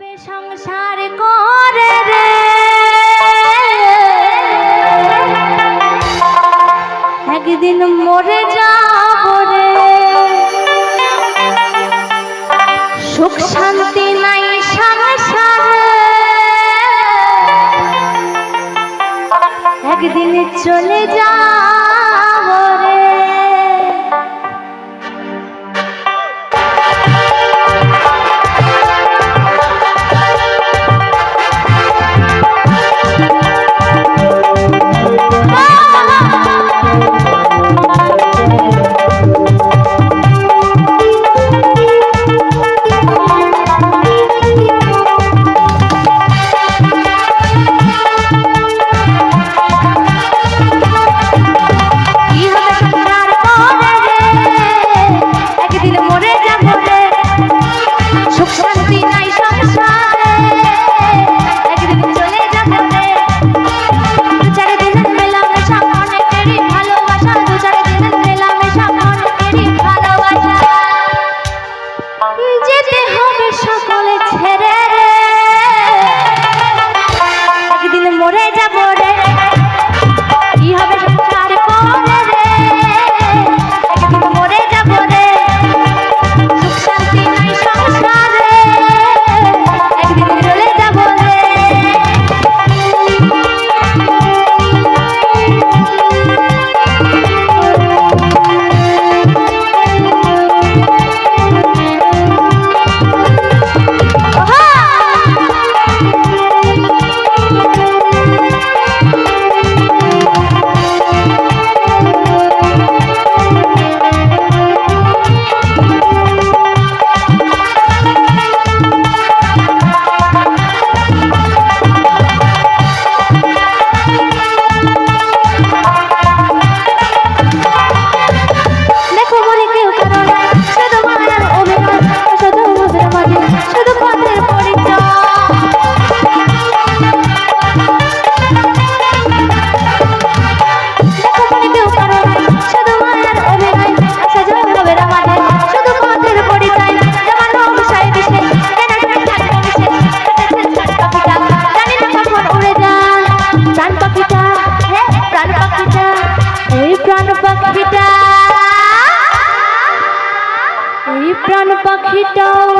কীভাবে সংসার করে রে। একদিন মরে যাব রে। সুখ শান্তি নাই সংসারে। একদিন চলে যাব পাখিটাও